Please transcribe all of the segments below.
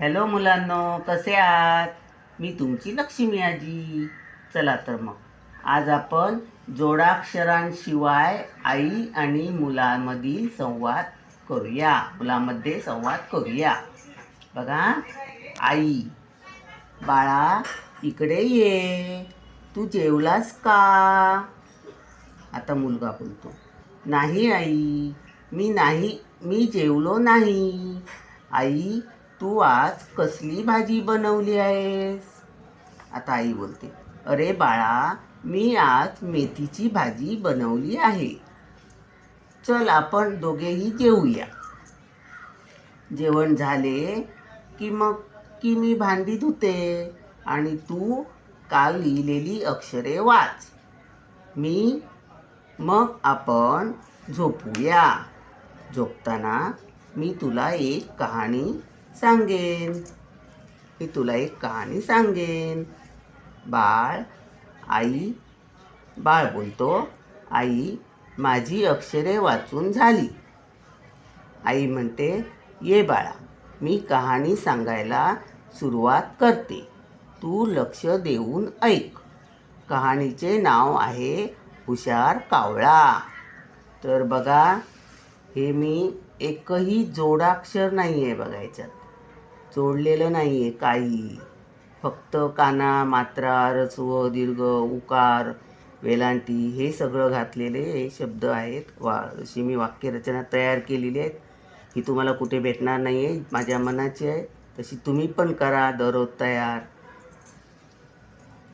Hello मुलांनो कसे आहात? मी तुमची लक्ष्मी आजी. चला तर मग. आज आपण जोडाक्षरांशिवाय आई आणि मुलांमधील संवाद करूया. मुलामध्ये संवाद करूया. बघा. आई बाळा इकडे ये. तू जेवलास का? आता मुलगा बोलतो. नाही आई मी नाही मी जेवलो नाही. आई तू आज कसली भाजी बनवली आहेस? आता आई बोलते अरे बाळा मी आज मेथीची भाजी बनवली आहे. चल आपण दोघेही जेवूया जेवण झाले की मग की मी भांडी धुते आणि तू काल लिहिलेली अक्षरे वाच. मी मग आपण झोपूया. झोपताना मी तुला एक कहाणी सांगेन. मी तुला एक कहाणी सांगेन. बाळ आई बाळ बोलतो आई माझी अक्षरे वाचून झाली. आई म्हणते ये बाळा मी कहाणी सांगायला सुरुवात करते. तू लक्ष देऊन ऐक. कहाणीचे नाव आहे हुशार कावळा. तर बघा हे मी एकही जोडाक्षर नाही आहे बघायच्यात जोडलेलं नाही आहे काही. फक्त काना मात्रा रस्व दीर्घ उकार वेलांटी हे सगळं घातलेले हे शब्द आहेत. वा अशी मी वाक्यरचना तयार केलेली आहेत. ही तुम्हाला कुठे भेटणार नाही आहे माझ्या मनाची आहे. तशी तुम्ही पण करा दररोज तयार.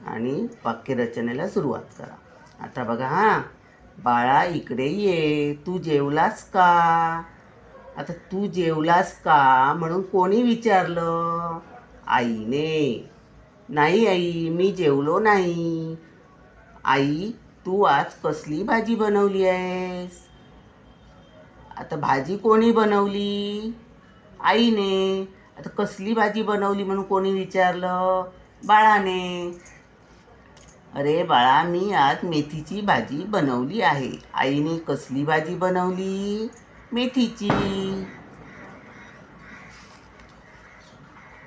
आणि वाक्यरचनेला सुरुवात करा. आता बघा हां. बाळा इकडे ये. तू जेवलास का? आता तू जेवलास का म्हणून कोणी विचारलं? आईने. नाही आई मी जेवलो नाही. आई तू आज कसली भाजी बनवली आहेस? आता भाजी कोणी बनवली? आईने. आता कसली भाजी बनवली म्हणून कोणी विचारलं? बाळाने. अरे बाळा मी आज मेथीची भाजी बनवली आहे. आईने कसली भाजी बनवली? मेथीची.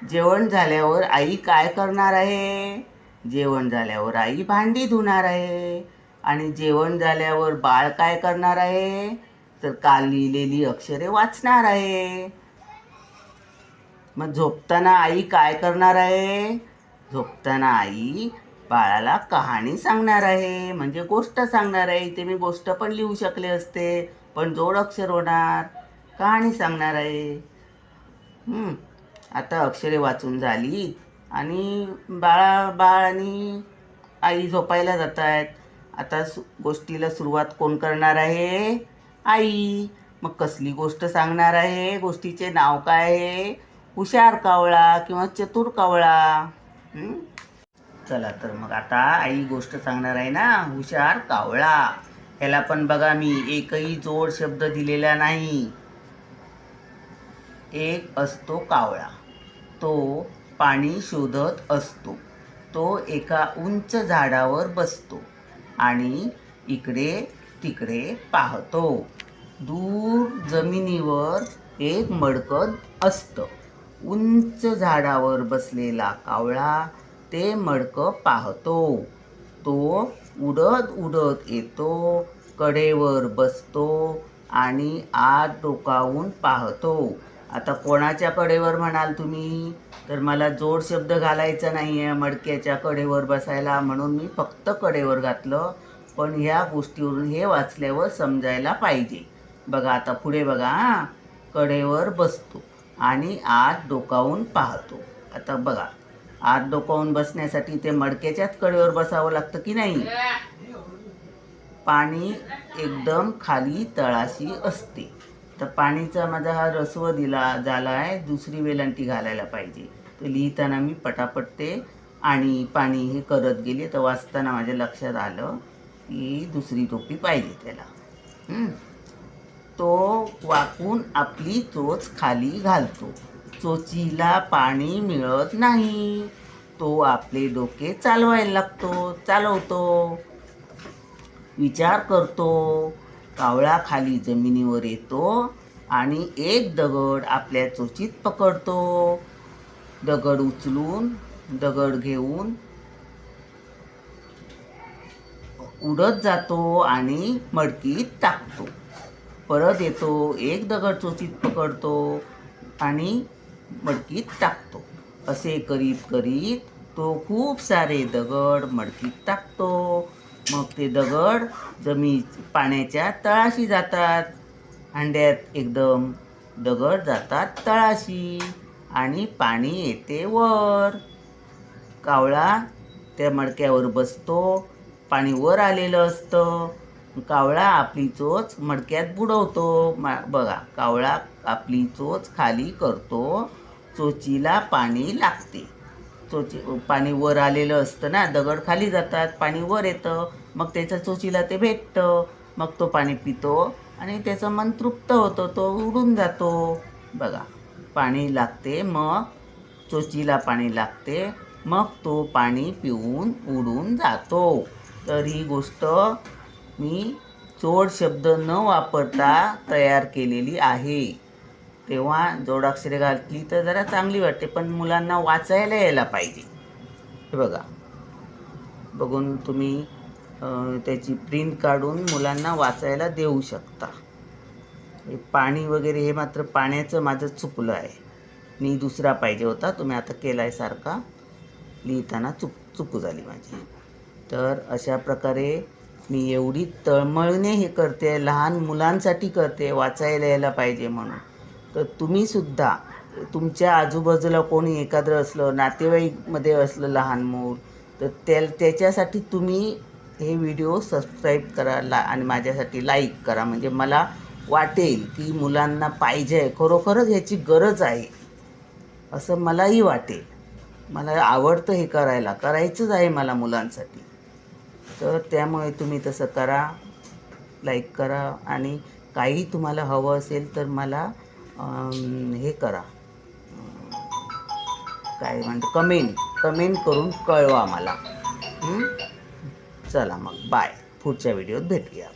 जेवण झाल्यावर आई काय करणार आहे? जेवण झाल्यावर आई भांडी धुणार आहे. आणि जेवण झाल्यावर बाळ काय करणार आहे? तर काल लिहिलेली अक्षरे वाचणार आहे. मग झोपताना आई काय करणार आहे? झोपताना आई बाळाला कहाणी सांगणार आहे. म्हणजे गोष्ट सांगणार आहे. इथे मी गोष्ट पण लिहू शकले असते. पण जोड अक्षर होणार. कहाणी सांगणार आहे. आता अक्षरे वाचून झाली. आणि बाळा बाळ आणि आई झोपायला जात आहेत. आता सु गोष्टीला सुरुवात कोण करणार आहे? आई. मग कसली गोष्ट सांगणार आहे? गोष्टीचे नाव काय आहे? हुशार कावळा किंवा चतुर कावळा? चला तर मग आता आई गोष्ट सांगणार आहे ना. हुशार कावळा. ह्याला पण बघा मी एकही जोड शब्द दिलेला नाही. एक असतो कावळा तो पाणी शोधत असतो तो एका उंच झाडावर बसतो आणि इकडे तिकडे पाहतो. दूर जमिनीवर एक मडकत असतं. उंच झाडावर बसलेला कावळा ते मडकं पाहतो. तो उडत उडत येतो कडेवर बसतो आणि आत डोकावून पाहतो. आता कोणाच्या कडेवर म्हणाल तुम्ही? तर मला जोड शब्द घालायचा नाही आहे मडक्याच्या कडेवर बसायला म्हणून मी फक्त कडेवर घातलं. पण ह्या गोष्टीवरून हे वाचल्यावर समजायला पाहिजे. बघा आता पुढे बघा हां. कडेवर बसतो आणि आत डोकावून पाहतो. आता बघा. आत डोकावून बसण्यासाठी ते मडक्याच्याच कडेवर बसावं लागतं की नाही? पाणी एकदम खाली तळाशी असते. तर पाणीचा माझा हा रस्व दिला झाला आहे दुसरी वेलांटी घालायला पाहिजे. तर लिहिताना मी पटापट ते आणि पाणी हे करत गेले. तर वाचताना माझ्या लक्षात आलं की दुसरी टोपी पाहिजे त्याला. तो वाकून आपली चोच खाली घालतो. चोचीला पाणी मिळत नाही. तो आपले डोके चालवायला लागतो चालवतो. विचार करतो. कावळा खाली जमिनीवर येतो आणि एक दगड आपल्या चोचीत पकडतो. दगड उचलून दगड घेऊन उडत जातो आणि मडकीत टाकतो. परत येतो एक दगड चोचीत पकडतो आणि मडकीत टाकतो. असे करीत करीत तो खूप सारे दगड मडकीत टाकतो. मग ते दगड जमी पाण्याच्या तळाशी जातात. हांड्यात एकदम दगड जातात तळाशी आणि पाणी येते वर. कावळा त्या मडक्यावर बसतो. पाणी वर आलेलं असतं. कावळा आपली चोच मडक्यात बुडवतो. मा बघा कावळा आपली चोच खाली करतो. चोचीला पाणी लागते. चोची पाणी वर आलेलं असतं ना दगड खाली जातात पाणी वर येतं. मग त्याच्या चोचीला ते भेटतं. मग तो पाणी पितो आणि त्याचं मन तृप्त होतं तो उडून जातो. बघा पाणी लागते मग चोचीला पाणी लागते मग तो पाणी पिऊन उडून जातो. तर ही गोष्ट मी जोड शब्द न वापरता तयार केलेली आहे. तेव्हा जोडाक्षरे घातली तर जरा चांगली वाटते पण मुलांना वाचायला यायला पाहिजे. हे बघा. बघून तुम्ही त्याची प्रिंट काढून मुलांना वाचायला देऊ शकता. हे पाणी वगैरे हे मात्र पाण्याचं माझं चुकलं आहे. मी दुसरा पाहिजे होता तुम्ही आता केला आहे सारखा. लिहिताना चुक चुकू झाली माझी. तर अशा प्रकारे मी एवढी तळमळीने हे करते लहान मुलांसाठी करते वाचायला यायला पाहिजे म्हणून. तर तुम्हीसुद्धा तुमच्या आजूबाजूला कोणी एखादं असलं नातेवाईकमध्ये असलं लहान मूल तर त्या त्याच्यासाठी तुम्ही हे व्हिडिओ सबस्क्राईब करा ला आणि माझ्यासाठी लाईक करा. म्हणजे मला वाटेल की मुलांना पाहिजे खरोखरच ह्याची गरज आहे. असं मलाही वाटेल. मला आवडतं हे करायला. करायचंच आहे मला मुलांसाठी. तर त्यामुळे तुम्ही तसं करा लाईक करा आणि काही तुम्हाला हवं असेल तर मला हे करा. काय म्हणतो कमेंट कमेंट करून कळवा मला. चला मग बाय पुढच्या व्हिडिओत भेटूया